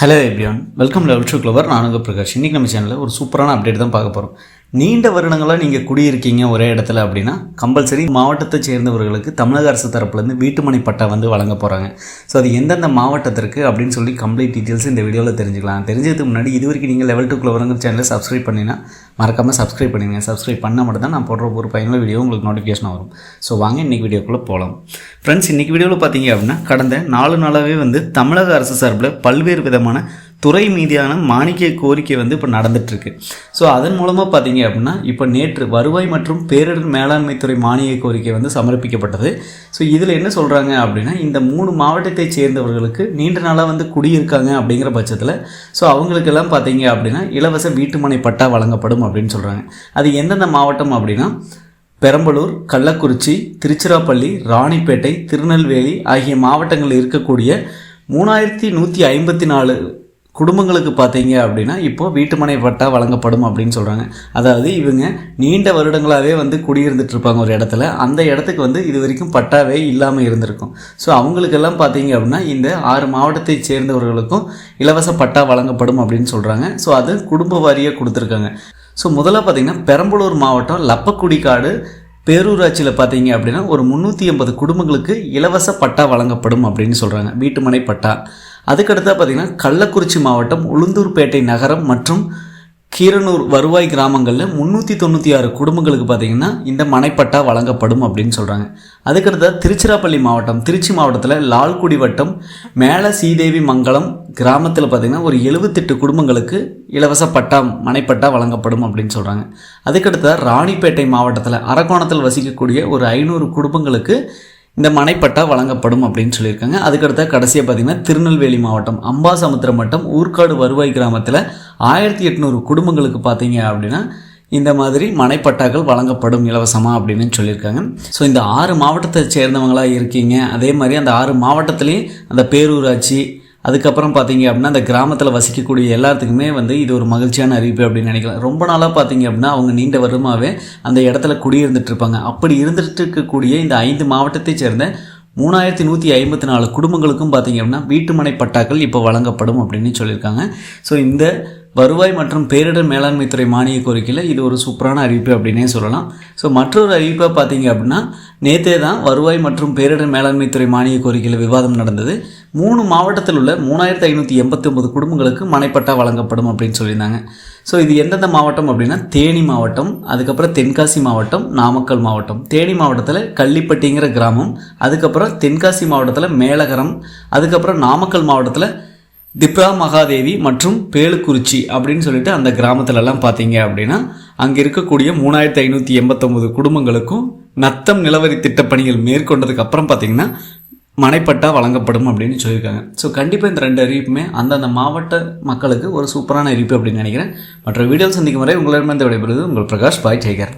Hello everyone welcome level show clever நானுங்க பிரகாஷ். இன்றைக்கி நம்ம சேனலில் ஒரு சூப்பரான அப்டேட் தான் பார்க்க போகிறோம் நீண்ட வருடங்களாக நீங்கள் குடியிருக்கீங்க ஒரே இடத்துல அப்படின்னா கம்பல்சரி மாவட்டத்தை சேர்ந்தவர்களுக்கு தமிழக அரசு தரப்புலேருந்து வீட்டுமனை பட்டா வந்து வழங்க போகிறாங்க ஸோ அது எந்தெந்த மாவட்டத்திற்கு அப்படின்னு சொல்லி கம்ப்ளீட் டீட்டெயில்ஸ் இந்த வீடியோவில் தெரிஞ்சுக்கலாம். தெரிஞ்சதுக்கு முன்னாடி இது வரைக்கும் நீங்கள் லெவல் டூ க்ளவருங்கிற சேனலை சப்ஸ்கிரைப் பண்ணினா மறக்காமல் சப்ஸ்கிரைப் பண்ணிடுங்க. சப்ஸ்கிரைப் பண்ணால் மட்டும் தான் நான் போடுற ஒரு பயனுள்ள வீடியோ உங்களுக்கு நோட்டிஃபிகேஷன் வரும். ஸோ வாங்க இன்றைக்கி வீடியோக்குள்ளே போகலாம் ஃப்ரெண்ட்ஸ் இன்றைக்கி வீடியோவில் பார்த்தீங்க அப்படின்னா கடந்த நாலு நாளாகவே வந்து தமிழக அரசு சார்பில் பல்வேறு விதமான துறை மீதியான மானிய கோரிக்கை வந்து இப்போ நடந்துட்டுருக்கு. ஸோ அதன் மூலமாக பார்த்தீங்க அப்படின்னா இப்போ நேற்று வருவாய் மற்றும் பேரிடர் மேலாண்மை துறை மானிய கோரிக்கை வந்து சமர்ப்பிக்கப்பட்டது. ஸோ இதில் என்ன சொல்கிறாங்க அப்படின்னா இந்த மூணு மாவட்டத்தை சேர்ந்தவர்களுக்கு நீண்ட நாளாக வந்து குடியிருக்காங்க அப்படிங்கிற பட்சத்தில் ஸோ அவங்களுக்கெல்லாம் பார்த்தீங்க அப்படின்னா இலவச வீட்டுமனை பட்டா வழங்கப்படும் அப்படின்னு சொல்கிறாங்க அது எந்தெந்த மாவட்டம் அப்படின்னா பெரம்பலூர் கள்ளக்குறிச்சி திருச்சிராப்பள்ளி ராணிப்பேட்டை திருநெல்வேலி ஆகிய மாவட்டங்களில் இருக்கக்கூடிய மூணாயிரத்தி நூற்றி ஐம்பத்தி நாலு குடும்பங்களுக்கு பார்த்தீங்க அப்படின்னா இப்போது வீட்டுமனை பட்டா வழங்கப்படும் அப்படின்னு சொல்கிறாங்க அதாவது இவங்க நீண்ட வருடங்களாகவே வந்து குடியிருந்துட்டு இருப்பாங்க ஒரு இடத்துல. அந்த இடத்துக்கு வந்து இது வரைக்கும் பட்டாவே இல்லாமல் இருந்திருக்கும். ஸோ அவங்களுக்கெல்லாம் பார்த்தீங்க அப்படின்னா இந்த ஆறு மாவட்டத்தை சேர்ந்தவர்களுக்கும் இலவச பட்டா வழங்கப்படும் அப்படின்னு சொல்கிறாங்க ஸோ அது குடும்ப வாரியாக கொடுத்துருக்காங்க. ஸோ முதல்ல பார்த்தீங்கன்னா பெரம்பலூர் மாவட்டம் லப்பக்குடிக்காடு பேரூராட்சியில் பார்த்தீங்க அப்படின்னா ஒரு முந்நூற்றி ஐம்பது குடும்பங்களுக்கு இலவச பட்டா வழங்கப்படும் அப்படின்னு சொல்கிறாங்க வீட்டுமனை பட்டா. அதுக்கடுத்தா பார்த்தீங்கன்னா கள்ளக்குறிச்சி மாவட்டம் உளுந்தூர்பேட்டை நகரம் மற்றும் கீரனூர் வருவாய் கிராமங்களில் முந்நூற்றி தொண்ணூற்றி ஆறு குடும்பங்களுக்கு பார்த்தீங்கன்னா இந்த மனைப்பட்டா வழங்கப்படும் அப்படின்னு சொல்கிறாங்க அதுக்கடுத்த திருச்சிராப்பள்ளி மாவட்டம் திருச்சி மாவட்டத்தில் லால்குடி வட்டம் மேல சீதேவி மங்கலம் கிராமத்தில் பார்த்திங்கன்னா ஒரு எழுபத்தெட்டு குடும்பங்களுக்கு இலவச பட்டா மனைப்பட்டா வழங்கப்படும் அப்படின்னு சொல்கிறாங்க அதுக்கடுத்த ராணிப்பேட்டை மாவட்டத்தில் அரக்கோணத்தில் வசிக்கக்கூடிய ஒரு ஐநூறு குடும்பங்களுக்கு இந்த மனைப்பட்டா வழங்கப்படும் அப்படின்னு சொல்லியிருக்காங்க. அதுக்கடுத்த கடைசியாக பார்த்தீங்கன்னா திருநெல்வேலி மாவட்டம் அம்பாசமுத்திரம் மட்டம் ஊர்காடு வருவாய் கிராமத்தில் ஆயிரத்தி எட்நூறு குடும்பங்களுக்கு பார்த்தீங்க அப்படின்னா இந்த மாதிரி மனைப்பட்டாக்கள் வழங்கப்படும் இலவசமாக அப்படின்னு சொல்லியிருக்காங்க. ஸோ இந்த ஆறு மாவட்டத்தை சேர்ந்தவங்களாக இருக்கீங்க. அதே மாதிரி அந்த ஆறு மாவட்டத்துலேயும் அந்த பேரூராட்சி அதுக்கப்புறம் பார்த்தீங்க அப்படின்னா அந்த கிராமத்தில் வசிக்கக்கூடிய எல்லாத்துக்குமே வந்து இது ஒரு மகிழ்ச்சியான அறிவிப்பு அப்படின்னு நினைக்கலாம். ரொம்ப நாளாக பார்த்தீங்க அப்படின்னா அவங்க நீண்ட வருமாவே அந்த இடத்துல குடியிருந்துட்டு இருப்பாங்க. அப்படி இருந்துட்டு இருக்கக்கூடிய இந்த ஐந்து மாவட்டத்தை சேர்ந்த மூணாயிரத்தி நூற்றி ஐம்பத்தி நாலு குடும்பங்களுக்கும் பார்த்தீங்க அப்படின்னா வீட்டுமனை பட்டாக்கள் இப்போ வழங்கப்படும் அப்படின்னு சொல்லியிருக்காங்க. ஸோ இந்த வருவாய் மற்றும் பேரிடர் மேலாண்மை துறை மானிய கோரிக்கையில் இது ஒரு சூப்பரான அறிவிப்பு அப்படின்னே சொல்லலாம். ஸோ மற்றொரு அறிவிப்பாக பார்த்தீங்க அப்படின்னா நேற்றே தான் வருவாய் மற்றும் பேரிடர் மேலாண்மைத்துறை மானிய கோரிக்கையில் விவாதம் நடந்தது. மூணு மாவட்டத்தில் உள்ள மூணாயிரத்தி ஐநூற்றி எண்பத்தி ஒன்பது குடும்பங்களுக்கு மனைப்பட்டா வழங்கப்படும் அப்படின்னு சொல்லியிருந்தாங்க. ஸோ இது எந்தெந்த மாவட்டம் அப்படின்னா தேனி மாவட்டம் அதுக்கப்புறம் தென்காசி மாவட்டம் நாமக்கல் மாவட்டம். தேனி மாவட்டத்தில் கள்ளிப்பட்டிங்கிற கிராமம் அதுக்கப்புறம் தென்காசி மாவட்டத்தில் மேலகரம் அதுக்கப்புறம் நாமக்கல் மாவட்டத்தில் திப்ரா மகாதேவி மற்றும் பேலுக்குறிச்சி அப்படின்னு சொல்லிட்டு அந்த கிராமத்துலலாம் பார்த்தீங்க அப்படின்னா அங்கே இருக்கக்கூடிய மூணாயிரத்தி ஐநூற்றி எண்பத்தொம்பது குடும்பங்களுக்கும் நத்தம் நிலவரி திட்டப்பணிகள் மேற்கொண்டதுக்கு அப்புறம் பார்த்தீங்கன்னா மனைப்பட்டா வழங்கப்படும் அப்படின்னு சொல்லியிருக்காங்க. ஸோ கண்டிப்பாக இந்த ரெண்டு அறிவிப்புமே அந்தந்த மாவட்ட மக்களுக்கு ஒரு சூப்பரான அறிவிப்பு அப்படின்னு நினைக்கிறேன். மற்ற வீடியோ சந்திக்கும் வரை உங்களிடமிருந்து விடைபெறுவது உங்கள் பிரகாஷ் பாய் ஜெய்கர்.